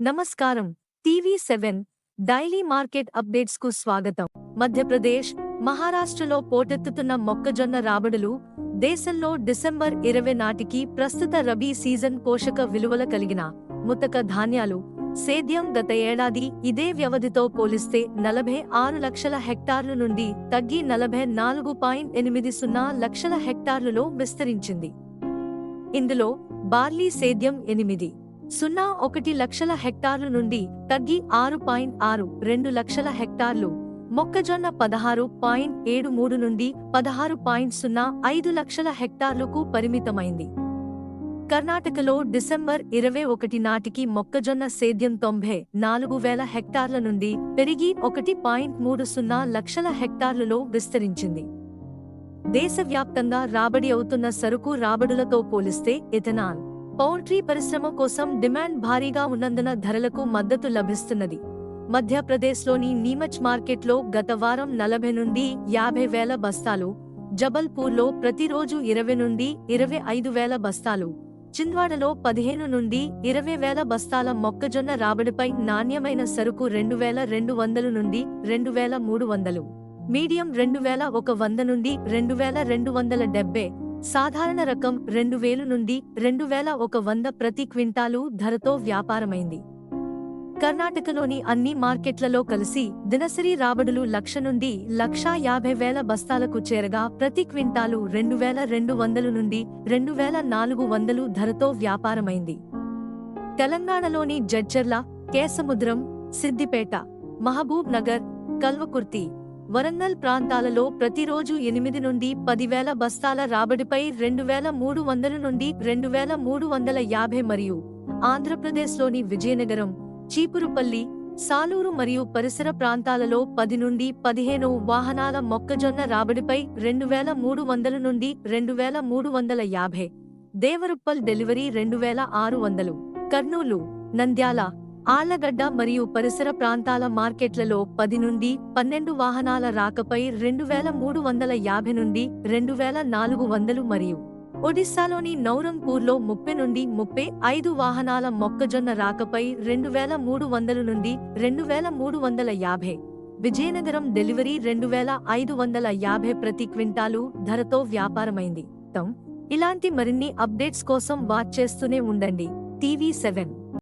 నమస్కారం. TV seven daily market అప్డేట్స్కు స్వాగతం. మధ్యప్రదేశ్ మహారాష్ట్రలో పోటెత్తుతున్న మొక్కజొన్న రాబడులు దేశంలో డిసెంబర్ ఇరవై నాటికి ప్రస్తుత రబీ సీజన్ పోషక విలువల కలిగిన ముతక ధాన్యాలు సేద్యం గత ఏడాది ఇదే వ్యవధితో పోలిస్తే నలభై ఆరు లక్షల హెక్టార్లు నుండి తగ్గి నలభై నాలుగు పాయింట్ ఎనిమిది సున్నా లక్షల హెక్టార్లులో విస్తరించింది. ఇందులో బార్లీ సేద్యం ఎనిమిది సున్నా ఒకటి లక్షల హెక్టార్లు నుండి తగ్గి ఆరు పాయింట్ ఆరు రెండు లక్షల హెక్టార్లు. మొక్కజొన్న పదహారు పాయింట్ ఏడు మూడు నుండి పదహారు పాయింట్ సున్నా ఐదు లక్షల హెక్టార్లకు పరిమితమైంది. కర్ణాటకలో డిసెంబర్ ఇరవై ఒకటి నాటికి మొక్కజొన్న సేద్యం తొంభై నాలుగు వేల హెక్టార్ల నుండి పెరిగి ఒకటి పాయింట్ మూడు సున్నా లక్షల హెక్టార్లలో విస్తరించింది. దేశవ్యాప్తంగా రాబడి అవుతున్న సరుకు రాబడులతో పోలిస్తే ఇథనాల్ పౌల్ట్రీ పరిశ్రమ కోసం డిమాండ్ భారీగా ఉన్నందున ధరలకు మద్దతు లభిస్తున్నది. మధ్యప్రదేశ్లోని నీమచ్ మార్కెట్లో గత వారం నలభై నుండి యాభై వేల బస్తాలు జబల్పూర్లో ప్రతిరోజు ఇరవై నుండి ఇరవై ఐదు వేల బస్తాలు చింద్వాడలో పదిహేను నుండి ఇరవై వేల బస్తాల మొక్కజొన్న రాబడిపై నాణ్యమైన సరుకు రెండు వేల రెండు వందలు నుండి రెండు వేల మూడు వందలు మీడియం రెండు వేల ఒక వంద నుండి రెండు వేల రెండు వందల డెబ్బై సాధారణ రకం రెండు వేలు నుండి రెండు వేల ఒక వంద ప్రతి క్వింటాలు ధరతో వ్యాపారమైంది. కర్ణాటకలోని అన్ని మార్కెట్లలో కలిసి దినసరి రాబడులు లక్ష నుండి లక్షా యాభై వేల బస్తాలకు చేరగా ప్రతి క్వింటాలు రెండు వేల రెండు వందలు నుండి రెండు వేల నాలుగు వందలు ధరతో వ్యాపారమైంది. తెలంగాణలోని జడ్చర్ల కేసముద్రం సిద్దిపేట మహబూబ్ నగర్ కల్వకుర్తి వరంగల్ ప్రాంతాలలో ప్రతిరోజు ఎనిమిది నుండి పదివేల బస్తాల రాబడిపై రెండు వేల మూడు వందల నుండి రెండు వేల మూడు వందల యాభై మరియు ఆంధ్రప్రదేశ్లోని విజయనగరం చీపురుపల్లి సాలూరు మరియు పరిసర ప్రాంతాలలో పది నుండి పదిహేను వాహనాల మొక్కజొన్న రాబడిపై రెండు వేల మూడు వందల నుండి రెండు వేల మూడు వందల యాభై దేవరుప్పల్ డెలివరీ రెండు వేల ఆరు వందలు కర్నూలు నంద్యాల ఆళ్ళగడ్డ మరియు పరిసర ప్రాంతాల మార్కెట్లలో పది నుండి పన్నెండు వాహనాల రాకపై రెండు వేల మూడు వందల యాభై నుండి రెండు వేల నాలుగు వందలు మరియు ఒడిశాలోని నౌరంపూర్లో ముప్పై నుండి ముప్పై ఐదు వాహనాల మొక్కజొన్న రాకపై రెండు వేల మూడు వందల నుండి రెండు వేల మూడు వందల యాభై. విజయనగరం డెలివరీ రెండు వేల ఐదు వందల యాభై ప్రతి క్వింటాలు ధరతో వ్యాపారమైంది. తమ్ ఇలాంటి మరిన్ని అప్డేట్స్ కోసం వాచ్ చేస్తూనే ఉండండి. TV seven.